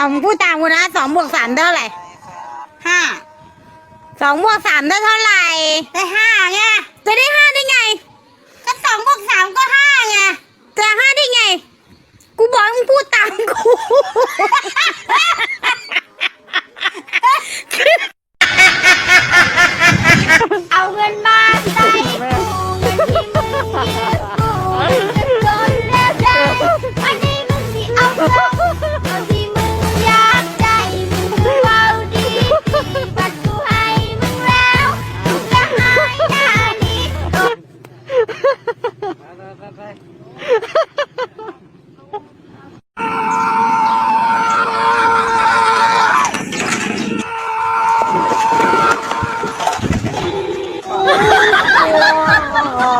เอามึงพูดตามกูนะสองบวกสามได้เท่าไหร่ห้าสองบวกสามได้เท่าไหร่ ได้ห้าไงจะได้ห้าได้ไง ก็สองบวกสามก็ห้าไงจะห้าได้ไง กูบอกให้มึงพูดตามกู 大